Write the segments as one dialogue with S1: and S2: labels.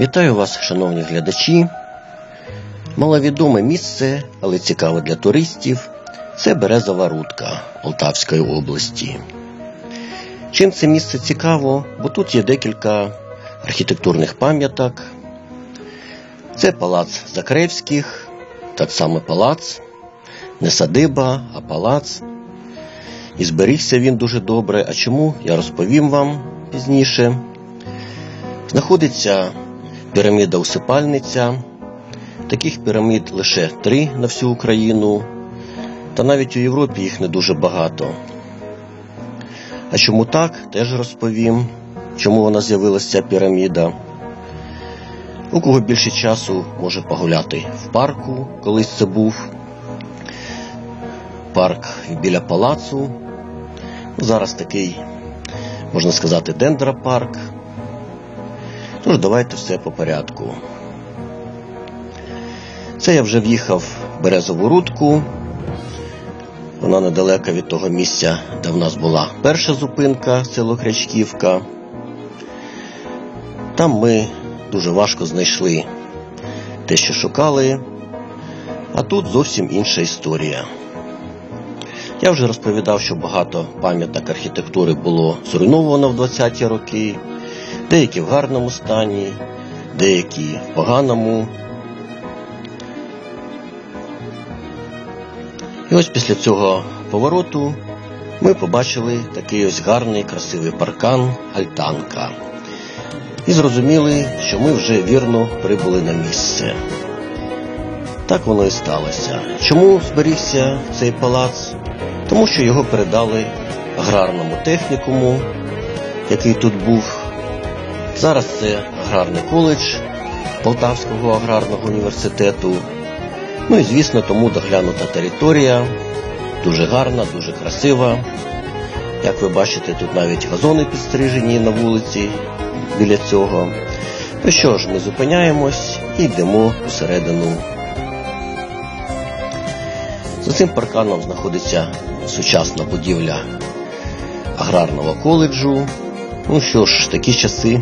S1: Вітаю вас, шановні глядачі. Маловідоме місце, але цікаве для туристів. Це Березова Рудка Полтавської області. Чим це місце цікаво? Бо тут є декілька архітектурних пам'яток. Це палац Закревських, так само палац, не садиба, а палац. І зберігся він дуже добре. А чому я розповім вам пізніше. Знаходиться піраміда Усипальниця. Таких пірамід лише три на всю Україну, та навіть у Європі їх не дуже багато. А чому так, теж розповім, чому вона з'явилася ця піраміда. У кого більше часу може погуляти в парку, колись це був парк біля палацу. Зараз такий, можна сказати, дендропарк. Тож давайте все по порядку. Це я вже в'їхав в Березову Рудку. Вона недалеко від того місця, де в нас була перша зупинка, село Крячківка. Там ми дуже важко знайшли те, що шукали, а тут зовсім інша історія. Я вже розповідав, що багато пам'яток архітектури було зруйновано в 20-ті роки, деякі в гарному стані, деякі в поганому. І ось після цього повороту ми побачили такий ось гарний, красивий паркан Альтанка. І зрозуміли, що ми вже вірно прибули на місце. Так воно і сталося. Чому зберігся цей палац? Тому що його передали аграрному технікуму, який тут був. Зараз це аграрний коледж Полтавського аграрного університету. Ну і звісно, тому доглянута територія, дуже гарна, дуже красива. Як ви бачите, тут навіть газони підстрижені на вулиці біля цього. Ну що ж, ми зупиняємось і йдемо всередину. За цим парканом знаходиться сучасна будівля аграрного коледжу. Ну що ж, такі часи,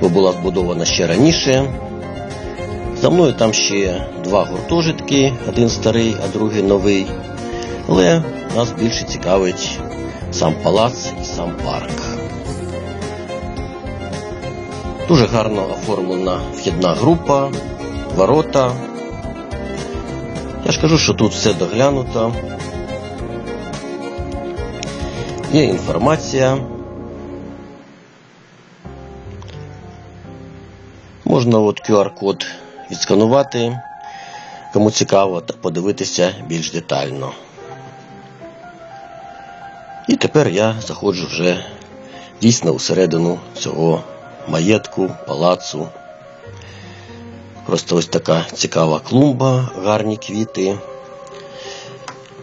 S1: бо була збудована ще раніше. За мною там ще два гуртожитки, один старий, а другий новий. Але нас більше цікавить сам палац і сам парк. Дуже гарно оформлена вхідна група, ворота. Я ж кажу, що тут все доглянуто. Є інформація. Можна от QR-код відсканувати, кому цікаво, подивитися більш детально. І тепер я заходжу вже дійсно усередину цього маєтку, палацу. Просто ось така цікава клумба, гарні квіти.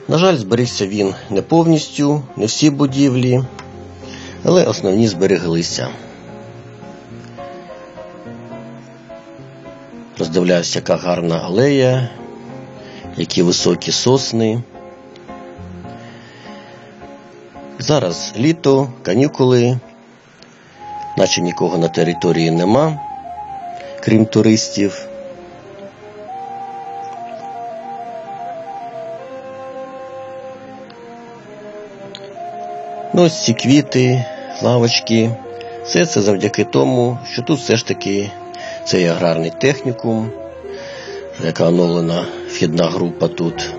S1: На жаль, зберігся він не повністю, не всі будівлі, але основні збереглися. Роздивляюся, яка гарна алея, які високі сосни. Зараз літо, канікули, наче нікого на території нема, крім туристів. Ну, ось ці квіти, лавочки. Все це завдяки тому, що тут все ж таки це є аграрний технікум, яка оновлена вхідна група тут.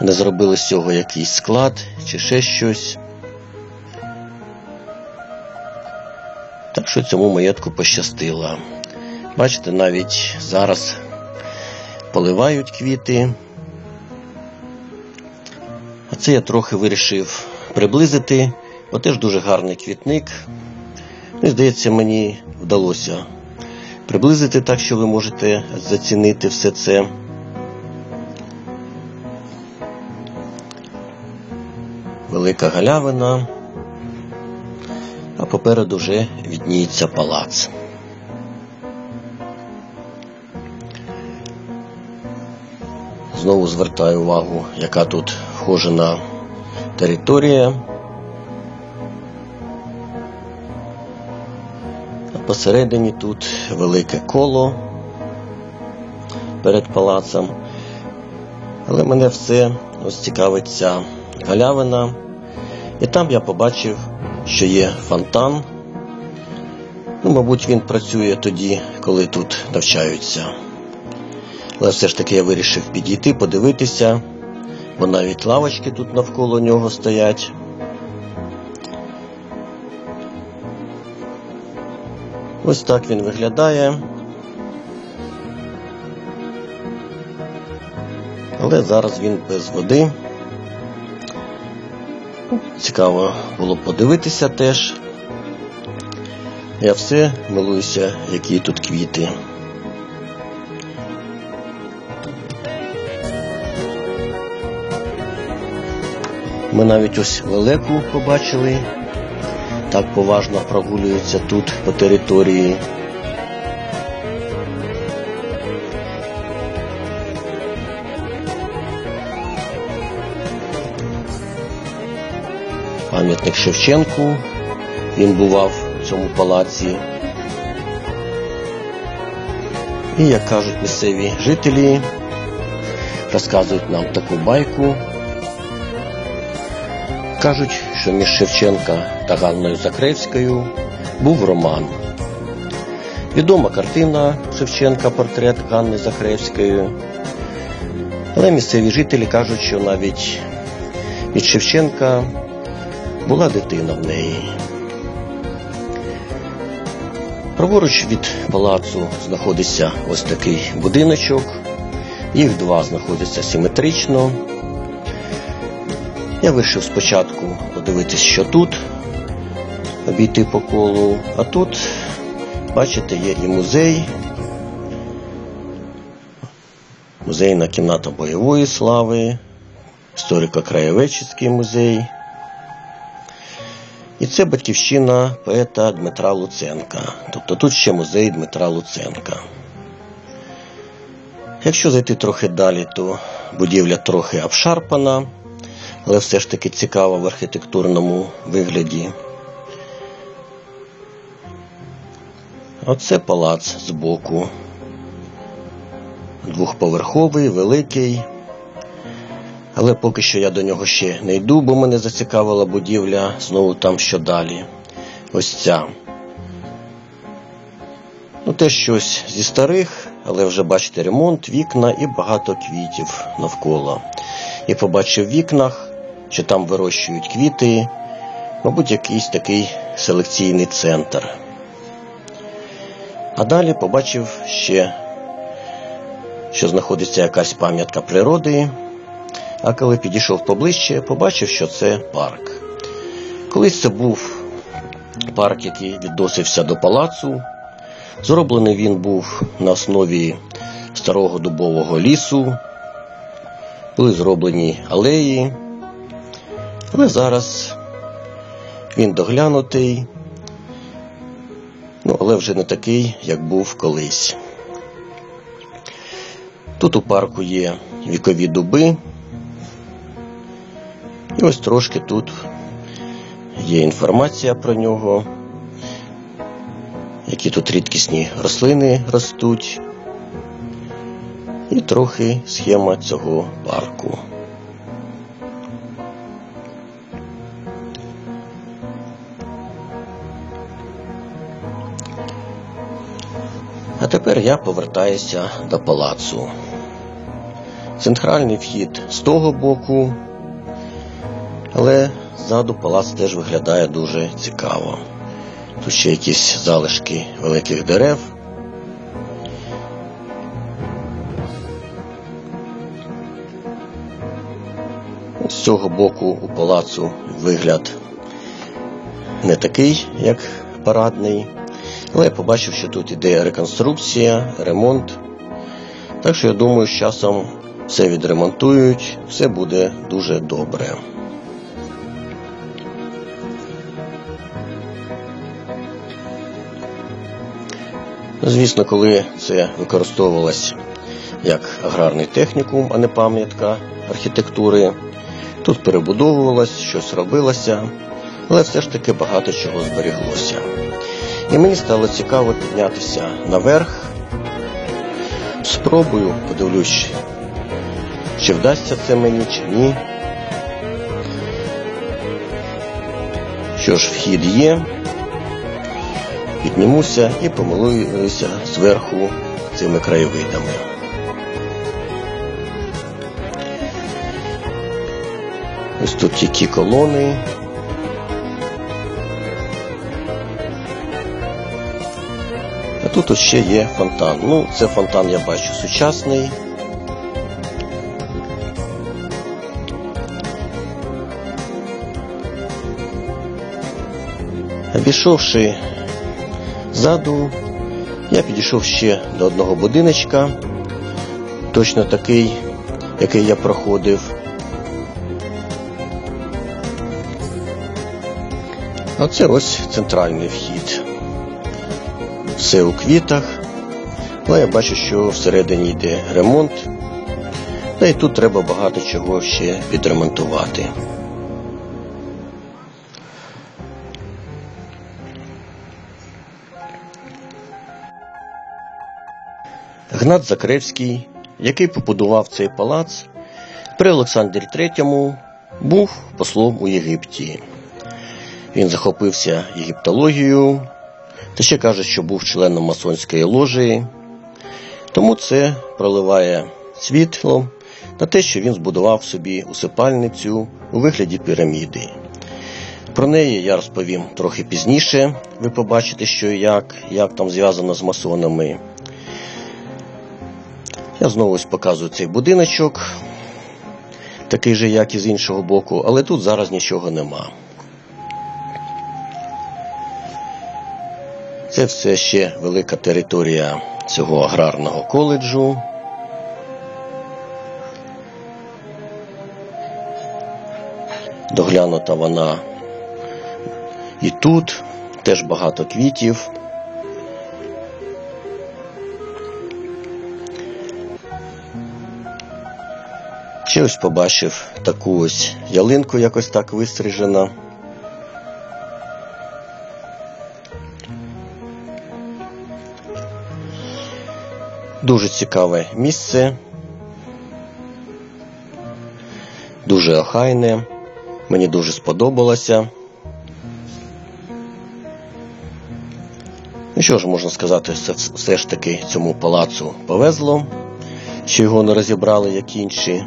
S1: Не зробили з цього якийсь склад чи ще щось. Так що цьому маєтку пощастило. Бачите, навіть зараз поливають квіти. А це я трохи вирішив приблизити, бо теж дуже гарний квітник. Ну, здається, мені вдалося приблизити так, що ви можете зацінити все це. Велика галявина, а попереду вже відніється палац. Знову звертаю увагу, яка тут вхожена територія. А посередині тут велике коло перед палацом. Але мене все ось цікавить ця галявина. І там я побачив, що є фонтан. Ну, мабуть, він працює тоді, коли тут навчаються. Але все ж таки я вирішив підійти, подивитися, бо навіть лавочки тут навколо нього стоять. Ось так він виглядає. Але зараз він без води. Цікаво було подивитися теж. Я все милуюся, які тут квіти. Ми навіть ось лелеку побачили. Так поважно прогулюється тут по території. Пам'ятник Шевченку. Він бував у цьому палаці. І, як кажуть місцеві жителі, розказують нам таку байку. Кажуть, що між Шевченка та Ганною Закревською був роман. Відома картина Шевченка портрет Ганни Закревської. Але місцеві жителі кажуть, що навіть від Шевченка була дитина в неї. Праворуч від палацу знаходиться ось такий будиночок. Їх два знаходяться симетрично. Я вирішив спочатку подивитись, що тут, обійти по колу, а тут, бачите, є і музей, музейна кімната бойової слави, історико-краєведчий музей. І це батьківщина поета Дмитра Луценка. Тобто тут ще музей Дмитра Луценка. Якщо зайти трохи далі, то будівля трохи обшарпана, але все ж таки цікава в архітектурному вигляді. Оце палац збоку. Двохповерховий, великий. Але поки що я до нього ще не йду, бо мене зацікавила будівля знову там що далі. Ось ця. Ну, теж щось зі старих, але вже бачите ремонт, вікна і багато квітів навколо. І побачив в вікнах, що там вирощують квіти, мабуть, якийсь такий селекційний центр. А далі побачив ще, що знаходиться якась пам'ятка природи. А коли підійшов поближче, побачив, що це парк. Колись це був парк, який відносився до палацу. Зроблений він був на основі старого дубового лісу, були зроблені алеї, але зараз він доглянутий, ну, але вже не такий, як був колись. Тут у парку є вікові дуби. І ось трошки тут є інформація про нього, які тут рідкісні рослини ростуть, і трохи схема цього парку. Тепер я повертаюся до палацу. Центральний вхід з того боку. Але ззаду палац теж виглядає дуже цікаво. Тут ще якісь залишки великих дерев. З цього боку у палацу вигляд не такий, як парадний, але я побачив, що тут іде реконструкція, ремонт. Так що я думаю, з часом все відремонтують, все буде дуже добре. Звісно, коли це використовувалось як аграрний технікум, а не пам'ятка архітектури, тут перебудовувалось, щось робилося, але все ж таки багато чого зберіглося. І мені стало цікаво піднятися наверх. Спробую, подивлюсь, чи вдасться це мені, чи ні. Що ж, вхід є. Піднімуся і помилуюся зверху цими краєвидами. Ось тут тільки колони. Тут ще є фонтан. Ну, це фонтан я бачу сучасний. Обійшовши ззаду, я підійшов ще до одного будиночка, точно такий, який я проходив. А це ось центральний вхід. Все у квітах. Ну, я бачу, що всередині йде ремонт. Та і тут треба багато чого ще відремонтувати. Гнат Закревський, який побудував цей палац, при Олександрі III був послом у Єгипті. Він захопився єгиптологією, та ще каже, що був членом масонської ложі. Тому це проливає світло на те, що він збудував собі усипальницю у вигляді піраміди. Про неї я розповім трохи пізніше. Ви побачите, що і як, як там зв'язано з масонами. Я знову ось показую цей будиночок, такий же, як і з іншого боку, але тут зараз нічого нема. Це все ще велика територія цього аграрного коледжу. Доглянута вона і тут теж багато квітів. Ще ось побачив таку ось ялинку якось так вистрижена. Дуже цікаве місце. Дуже охайне. Мені дуже сподобалося. Ну що ж можна сказати, все, все ж таки цьому палацу повезло, що його не розібрали, як інші.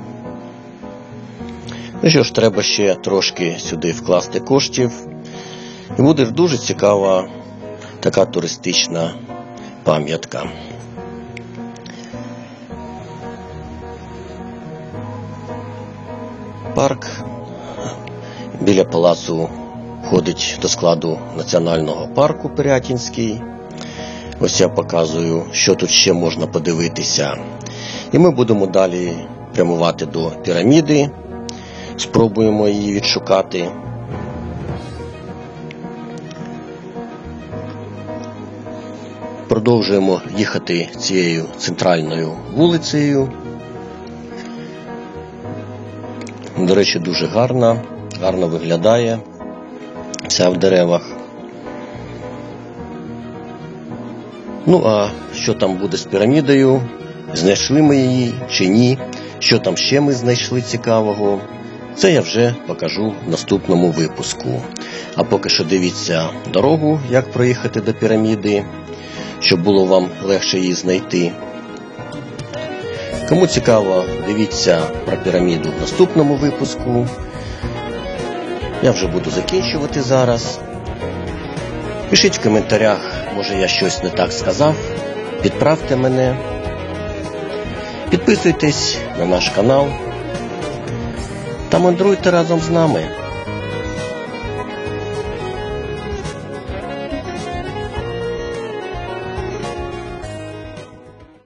S1: Ну що ж, треба ще трошки сюди вкласти коштів. І буде дуже цікава така туристична пам'ятка. Парк біля палацу входить до складу національного парку Пирятінський. Ось я показую, що тут ще можна подивитися. І ми будемо далі прямувати до піраміди. Спробуємо її відшукати. Продовжуємо їхати цією центральною вулицею. До речі, дуже гарна, гарно виглядає вся в деревах. Ну, а що там буде з пірамідою? Знайшли ми її чи ні? Що там ще ми знайшли цікавого? Це я вже покажу в наступному випуску. А поки що дивіться дорогу, як проїхати до піраміди, щоб було вам легше її знайти. Кому цікаво, дивіться про піраміду в наступному випуску. Я вже буду закінчувати зараз. Пишіть в коментарях, може я щось не так сказав. Підправте мене. Підписуйтесь на наш канал та мандруйте разом з нами.